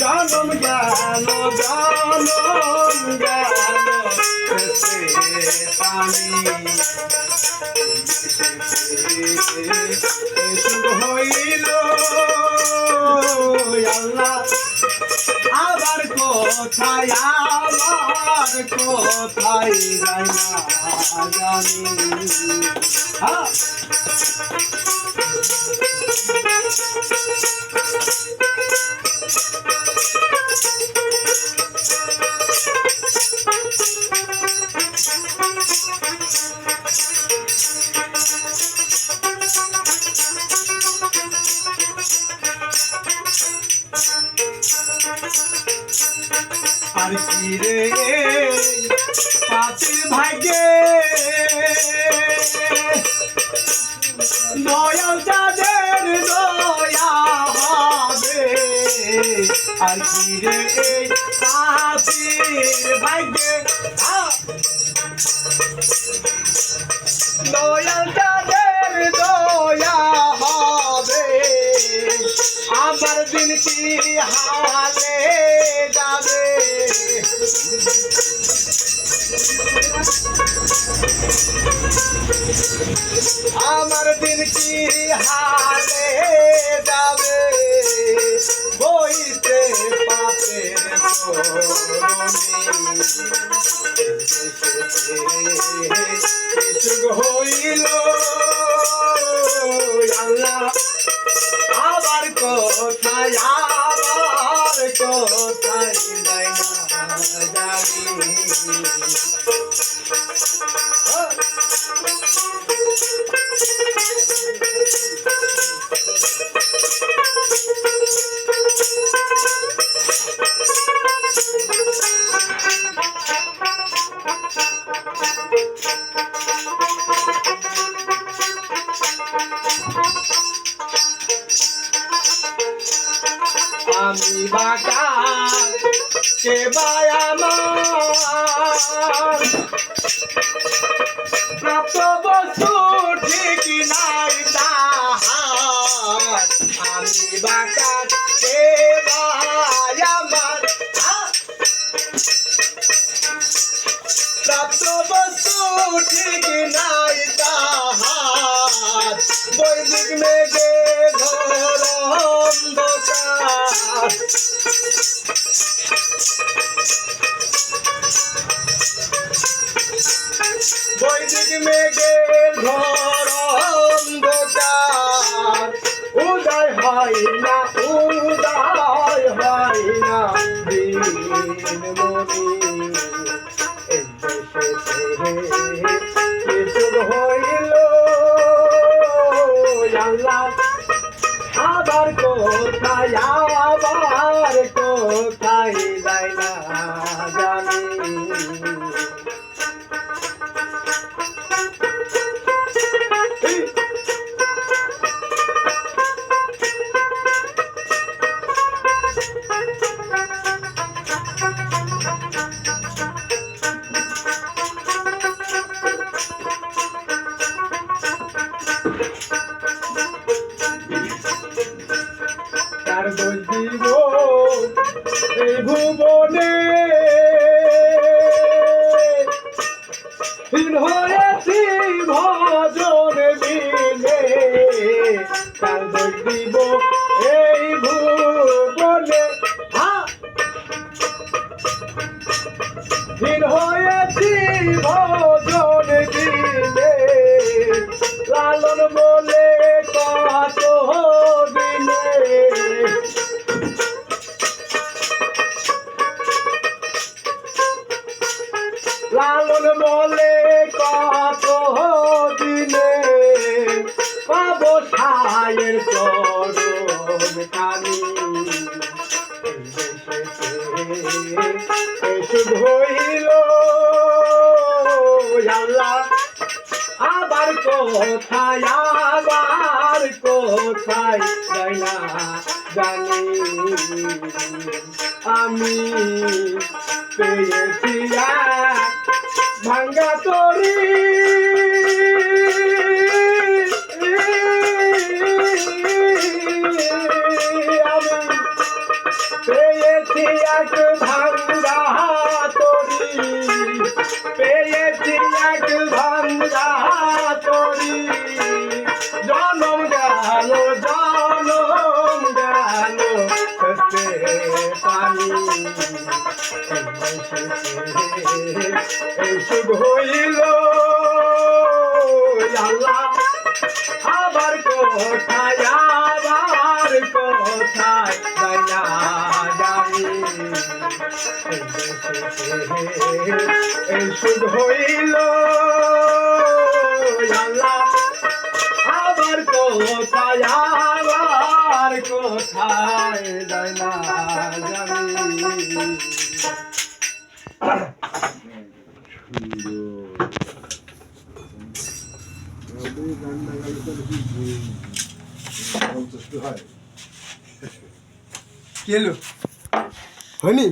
জনম গেল জনম গেল পানি। কোথায় আবার কোথায় জানি হ্যাঁ আর কি রে পাপির ভাগ্যে দয়াল যাদের দয়া হবে আর কি রে ভাগ্যে হালে যাবে আমার দিন কি হালে যাবে? বইতে কিছু হইল আল্লাহ। আবার কোথায় কোথায় যাই না জানি। আমি বাটা কে আমার প্রাপ্ত বস্তু ঠিক নাই তাহার আমি বাটা কে আমার প্রাপ্ত বস্তু ঠিক নাই তাহার বৈদিক মেঘে মনি এই দিব এই ভুবনে হয়েছি ভজন তার দোষ দিব এই ভুবনে হ্যাঁ হয়েছি ভজন দিনে লালন বলে কত লালন বলে কত দিনে পাব সায়ের চরণ কানি। আল্লাহ, আবার কোথায় আবার কোথায় না জানি। আমি পেয়েছি ভাঙ্গা তরি। পেয়েছি এক ভাঙ্গা তরি। পেয়েছি এক ভাঙ্গা তরি। জনম গেল জনম গেল পানি। সুখ হইল আল্লাহ আবার কোথায় আবার কোথায় দয়া জানি। এই হইল কেলো। হয়নি?